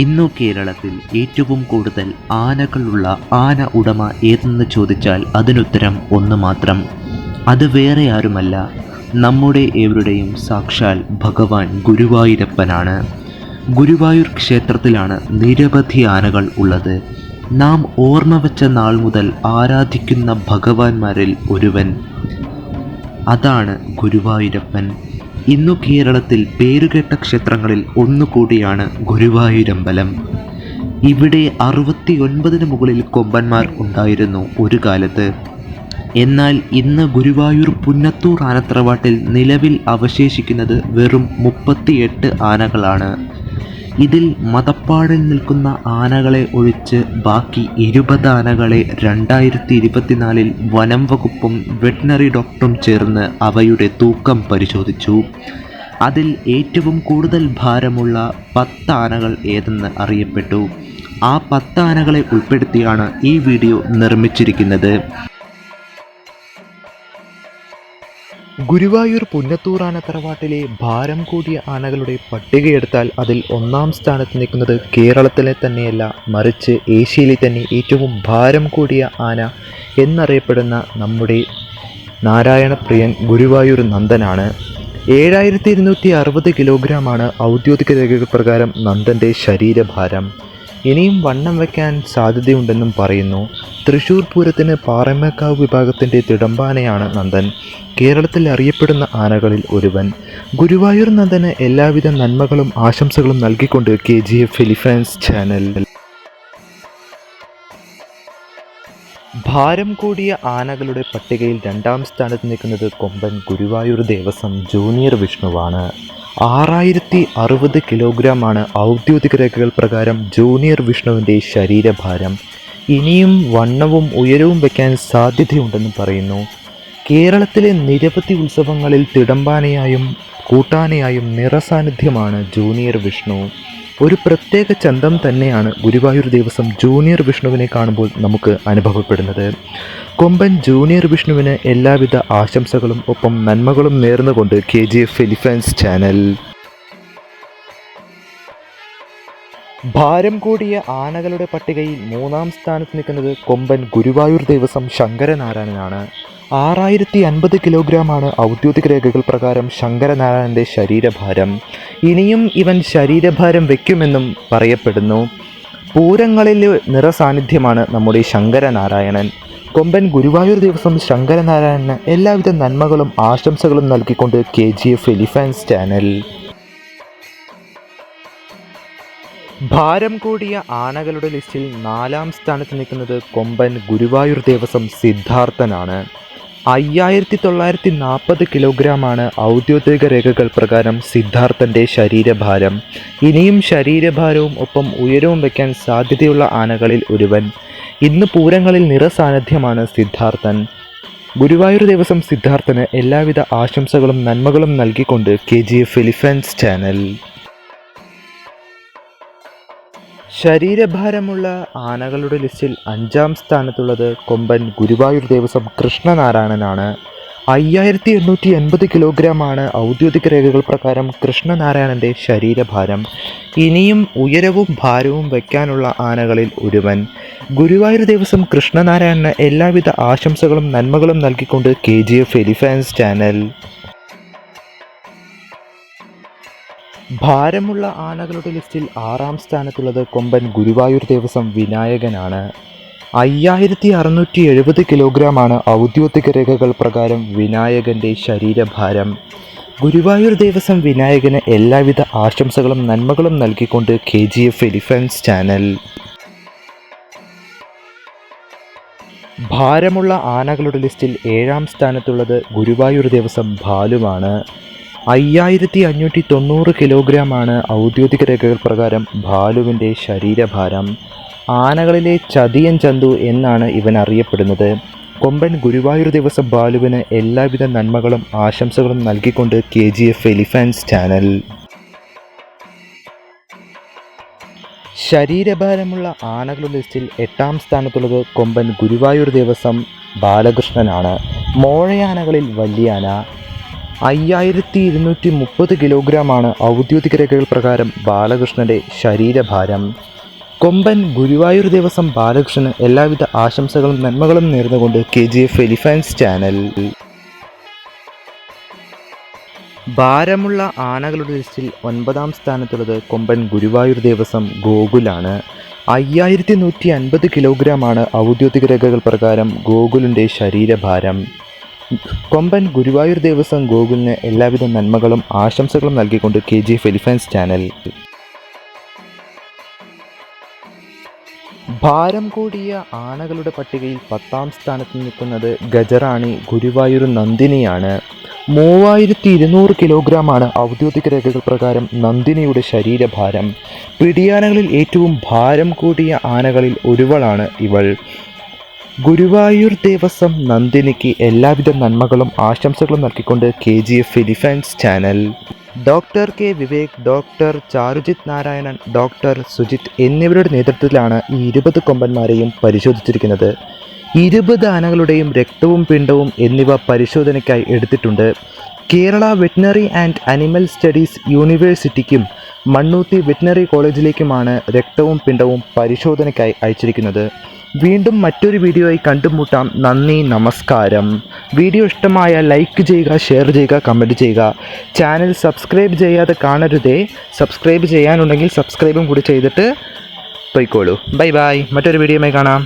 ഇന്നു കേരളത്തിൽ ഏറ്റവും കൂടുതൽ ആനകളുള്ള ആന ഉടമ ഏതെന്ന് ചോദിച്ചാൽ അതിനുത്തരം ഒന്ന് മാത്രം. അത് വേറെ ആരുമല്ല നമ്മുടെ ഏവരുടെയും സാക്ഷാൽ ഭഗവാൻ ഗുരുവായൂരപ്പനാണ്. ഗുരുവായൂർ ക്ഷേത്രത്തിലാണ് നിരവധി ആനകൾ ഉള്ളത്. നാം ഓർമ്മ വെച്ച നാൾ മുതൽ ആരാധിക്കുന്ന ഭഗവാന്മാരിൽ ഒരുവൻ. അതാണ് ഗുരുവായൂരപ്പൻ. ഇന്നു കേരളത്തിൽ പേരുകേട്ട ക്ഷേത്രങ്ങളിൽ ഒന്നുകൂടിയാണ് ഗുരുവായൂരമ്പലം. ഇവിടെ അറുപത്തി ഒൻപതിന് മുകളിൽ കൊമ്പന്മാർ ഉണ്ടായിരുന്നു ഒരു കാലത്ത്. എന്നാൽ ഇന്ന് ഗുരുവായൂർ പുന്നത്തൂർ ആനത്തറവാട്ടിൽ നിലവിൽ അവശേഷിക്കുന്നത് വെറും മുപ്പത്തിയെട്ട് ആനകളാണ്. ഇതിൽ മതപ്പാടിൽ നിൽക്കുന്ന ആനകളെ ഒഴിച്ച് ബാക്കി ഇരുപത് ആനകളെ രണ്ടായിരത്തി ഇരുപത്തിനാലിൽ വനം വകുപ്പും വെറ്റിനറി ഡോക്ടറും ചേർന്ന് അവയുടെ തൂക്കം പരിശോധിച്ചു. അതിൽ ഏറ്റവും കൂടുതൽ ഭാരമുള്ള പത്ത് ആനകൾ ഏതെന്ന് അറിയപ്പെട്ടു. ആ പത്ത് ആനകളെ ഉൾപ്പെടുത്തിയാണ് ഈ വീഡിയോ നിർമ്മിച്ചിരിക്കുന്നത്. ഗുരുവായൂർ പുന്നത്തൂർ ആന തറവാട്ടിലെ ഭാരം കൂടിയ ആനകളുടെ പട്ടികയെടുത്താൽ അതിൽ ഒന്നാം സ്ഥാനത്ത് നിൽക്കുന്നത് കേരളത്തിലെ തന്നെയല്ല മറിച്ച് ഏഷ്യയിലെ തന്നെ ഏറ്റവും ഭാരം കൂടിയ ആന എന്നറിയപ്പെടുന്ന നമ്മുടെ നാരായണപ്രിയൻ ഗുരുവായൂർ നന്ദനാണ്. ഏഴായിരത്തി ഇരുന്നൂറ്റി അറുപത് കിലോഗ്രാമാണ് ഔദ്യോഗിക രേഖകൾ പ്രകാരം നന്ദന്റെ ശരീരഭാരം. ഇനിയും വണ്ണം വയ്ക്കാൻ സാധ്യതയുണ്ടെന്നും പറയുന്നു. തൃശൂർ പൂരത്തിന് പാറമേക്കാവ് വിഭാഗത്തിന്റെ തിടമ്പാനയാണ് നന്ദൻ. കേരളത്തിൽ അറിയപ്പെടുന്ന ആനകളിൽ ഒരുവൻ. ഗുരുവായൂർ നന്ദന് എല്ലാവിധ നന്മകളും ആശംസകളും നൽകിക്കൊണ്ട് K G F elephants channel. ഭാരം കൂടിയ ആനകളുടെ പട്ടികയിൽ രണ്ടാം സ്ഥാനത്ത് നിൽക്കുന്നത് കൊമ്പൻ ഗുരുവായൂർ ദേവസ്വം ജൂനിയർ വിഷ്ണുവാണ്. ആറായിരത്തി അറുപത് കിലോഗ്രാമാണ് ഔദ്യോഗിക രേഖകൾ പ്രകാരം ജൂനിയർ വിഷ്ണുവിന്റെ ശരീരഭാരം. ഇനിയും വണ്ണവും ഉയരവും വയ്ക്കാൻ സാധ്യതയുണ്ടെന്ന് പറയുന്നു. കേരളത്തിലെ നിരവധി ഉത്സവങ്ങളിൽ തിടമ്പാനയായും കൂട്ടാനയായും നിറസാന്നിധ്യമാണ് ജൂനിയർ വിഷ്ണു. ഒരു പ്രത്യേക ചന്തം തന്നെയാണ് ഗുരുവായൂർ ദേവസ്വം ജൂനിയർ വിഷ്ണുവിനെ കാണുമ്പോൾ നമുക്ക് അനുഭവപ്പെടുന്നത്. കൊമ്പൻ ജൂനിയർ വിഷ്ണുവിന് എല്ലാവിധ ആശംസകളും ഒപ്പം നന്മകളും നേർന്നുകൊണ്ട് K G F elephants channel. ഭാരം കൂടിയ ആനകളുടെ പട്ടികയിൽ മൂന്നാം സ്ഥാനത്ത് നിൽക്കുന്നത് കൊമ്പൻ ഗുരുവായൂർ ദേവസ്വം ശങ്കരനാരായണനാണ്. ആറായിരത്തി അൻപത് കിലോഗ്രാമാണ് ഔദ്യോഗിക രേഖകൾ പ്രകാരം ശങ്കരനാരായണന്റെ ശരീരഭാരം. ഇനിയും ഇവൻ ശരീരഭാരം വയ്ക്കുമെന്നും പറയപ്പെടുന്നു. പൂരങ്ങളിലെ നിറസാന്നിധ്യമാണ് നമ്മുടെ ശങ്കരനാരായണൻ. കൊമ്പൻ ഗുരുവായൂർ ദിവസം ശങ്കരനാരായണന് എല്ലാവിധ നന്മകളും ആശംസകളും നൽകിക്കൊണ്ട് K G F elephants channel. ഭാരം കൂടിയ ആനകളുടെ ലിസ്റ്റിൽ നാലാം സ്ഥാനത്ത് നിൽക്കുന്നത് കൊമ്പൻ ഗുരുവായൂർ ദേവസ്വം സിദ്ധാർത്ഥനാണ്. അയ്യായിരത്തി തൊള്ളായിരത്തി നാൽപ്പത് കിലോഗ്രാമാണ് ഔദ്യോഗിക രേഖകൾ പ്രകാരം സിദ്ധാർത്ഥന്റെ ശരീരഭാരം. ഇനിയും ശരീരഭാരവും ഒപ്പം ഉയരവും വയ്ക്കാൻ സാധ്യതയുള്ള ആനകളിൽ ഒരുവൻ. ഇന്ന് പൂരങ്ങളിൽ നിറസാന്നിധ്യമാണ് സിദ്ധാർത്ഥൻ. ഗുരുവായൂർ ദിവസം സിദ്ധാർത്ഥന് എല്ലാവിധ ആശംസകളും നന്മകളും നൽകിക്കൊണ്ട് K G F elephants channel. ശരീരഭാരമുള്ള ആനകളുടെ ലിസ്റ്റിൽ അഞ്ചാം സ്ഥാനത്തുള്ളത് കൊമ്പൻ ഗുരുവായൂർ ദേവസ്വം കൃഷ്ണനാരായണനാണ്. അയ്യായിരത്തി എണ്ണൂറ്റി എൺപത് കിലോഗ്രാമാണ് ഔദ്യോഗിക രേഖകൾ പ്രകാരം കൃഷ്ണനാരായണന്റെ ശരീരഭാരം. ഇനിയും ഉയരവും ഭാരവും വയ്ക്കാനുള്ള ആനകളിൽ ഒരുവൻ. ഗുരുവായൂർ ദിവസം കൃഷ്ണനാരായണന് എല്ലാവിധ ആശംസകളും നന്മകളും നൽകിക്കൊണ്ട് K G F elephants channel. ഭാരമുള്ള ആനകളുടെ ലിസ്റ്റിൽ ആറാം സ്ഥാനത്തുള്ളത് കൊമ്പൻ ഗുരുവായൂർ ദേവസ്വം വിനായകനാണ്. അയ്യായിരത്തി അറുന്നൂറ്റി എഴുപത് കിലോഗ്രാമാണ് ഔദ്യോഗിക രേഖകൾ പ്രകാരം വിനായകന്റെ ശരീരഭാരം. ഗുരുവായൂർ ദേവസ്വം വിനായകന് എല്ലാവിധ ആശംസകളും നന്മകളും നൽകിക്കൊണ്ട് K G F elephants channel ഭാരമുള്ള ആനകളുടെ ലിസ്റ്റിൽ ഏഴാം സ്ഥാനത്തുള്ളത് ഗുരുവായൂർ ദേവസ്വം ഭാലുവാണ് അയ്യായിരത്തി അഞ്ഞൂറ്റി തൊണ്ണൂറ് കിലോഗ്രാമാണ് ഔദ്യോഗിക രേഖകൾ പ്രകാരം ഭാലുവിന്റെ ശരീരഭാരം. ആനകളിലെ ചതിയൻ ചന്തു എന്നാണ് ഇവൻ അറിയപ്പെടുന്നത്. കൊമ്പൻ ഗുരുവായൂർ ദിവസം ബാലുവിന് എല്ലാവിധ നന്മകളും ആശംസകളും നൽകിക്കൊണ്ട് K G F elephants channel. ശരീരഭാരമുള്ള ആനകളുടെ ലിസ്റ്റിൽ എട്ടാം സ്ഥാനത്തുള്ളത് കൊമ്പൻ ഗുരുവായൂർ ദേവസ്വം ബാലകൃഷ്ണനാണ്. മോഴയാനകളിൽ വലിയാന അയ്യായിരത്തി ഇരുന്നൂറ്റി മുപ്പത് കിലോഗ്രാമാണ് ഔദ്യോഗിക രേഖകൾ പ്രകാരം ബാലകൃഷ്ണന്റെ ശരീരഭാരം. കൊമ്പൻ ഗുരുവായൂർ ദേവസ്വം ബാലകൃഷ്ണന് എല്ലാവിധ ആശംസകളും നന്മകളും നേർന്നുകൊണ്ട് K G F elephants channel. ഭാരമുള്ള ആനകളുടെ ലിസ്റ്റിൽ ഒൻപതാം സ്ഥാനത്തുള്ളത് കൊമ്പൻ ഗുരുവായൂർ ദേവസ്വം ഗോകുലാണ്. അയ്യായിരത്തി നൂറ്റി അൻപത് കിലോഗ്രാമാണ് ഔദ്യോഗിക രേഖകൾ പ്രകാരം ഗോകുലിന്റെ ശരീരഭാരം. കൊമ്പൻ ഗുരുവായൂർ ദേവസ്വം ഗോകുലിന് എല്ലാവിധ നന്മകളും ആശംസകളും നൽകിക്കൊണ്ട് K G F elephants channel. ഭാരം കൂടിയ ആനകളുടെ പട്ടികയിൽ പത്താം സ്ഥാനത്ത് നിൽക്കുന്നത് ഗജറാണി ഗുരുവായൂർ നന്ദിനിയാണ്. മൂവായിരത്തി ഇരുന്നൂറ് കിലോഗ്രാമാണ് ഔദ്യോഗിക രേഖകൾ പ്രകാരം നന്ദിനിയുടെ ശരീരഭാരം. പിടിയാനകളിൽ ഏറ്റവും ഭാരം കൂടിയ ആനകളിൽ ഒരുവളാണ് ഇവൾ. ഗുരുവായൂർ ദേവസ്വം നന്ദിനിക്ക് എല്ലാവിധ നന്മകളും ആശംസകളും നൽകിക്കൊണ്ട് K G F defence channel doctor K Vivek doctor Charujith Narayanan doctor Sujith എന്നിവരുടെ നേതൃത്വത്തിലാണ് ഈ ഇരുപത് കൊമ്പന്മാരെയും പരിശോധിച്ചിരിക്കുന്നത്. ഇരുപത് ആനകളുടെയും രക്തവും പിണ്ടവും എന്നിവ പരിശോധനയ്ക്കായി എടുത്തിട്ടുണ്ട്. Kerala veterinary and animal studies യൂണിവേഴ്സിറ്റിക്കും Mannuthy veterinary കോളേജിലേക്കുമാണ് രക്തവും പിണ്ടവും പരിശോധനയ്ക്കായി അയച്ചിരിക്കുന്നത്. വീണ്ടും മറ്റൊരു വീഡിയോയായി കണ്ടുമുട്ടാം. നന്ദി നമസ്കാരം. വീഡിയോ ഇഷ്ടമായ ലൈക്ക് ചെയ്യുക ഷെയർ ചെയ്യുക കമന്റ് ചെയ്യുക. ചാനൽ സബ്സ്ക്രൈബ് ചെയ്യാതെ കാണരുതേ. സബ്സ്ക്രൈബ് ചെയ്യാനുണ്ടെങ്കിൽ സബ്സ്ക്രൈബും കൂടി ചെയ്തിട്ട് പോയിക്കോളൂ. Bye bye. മറ്റൊരു വീഡിയോയുമായി കാണാം.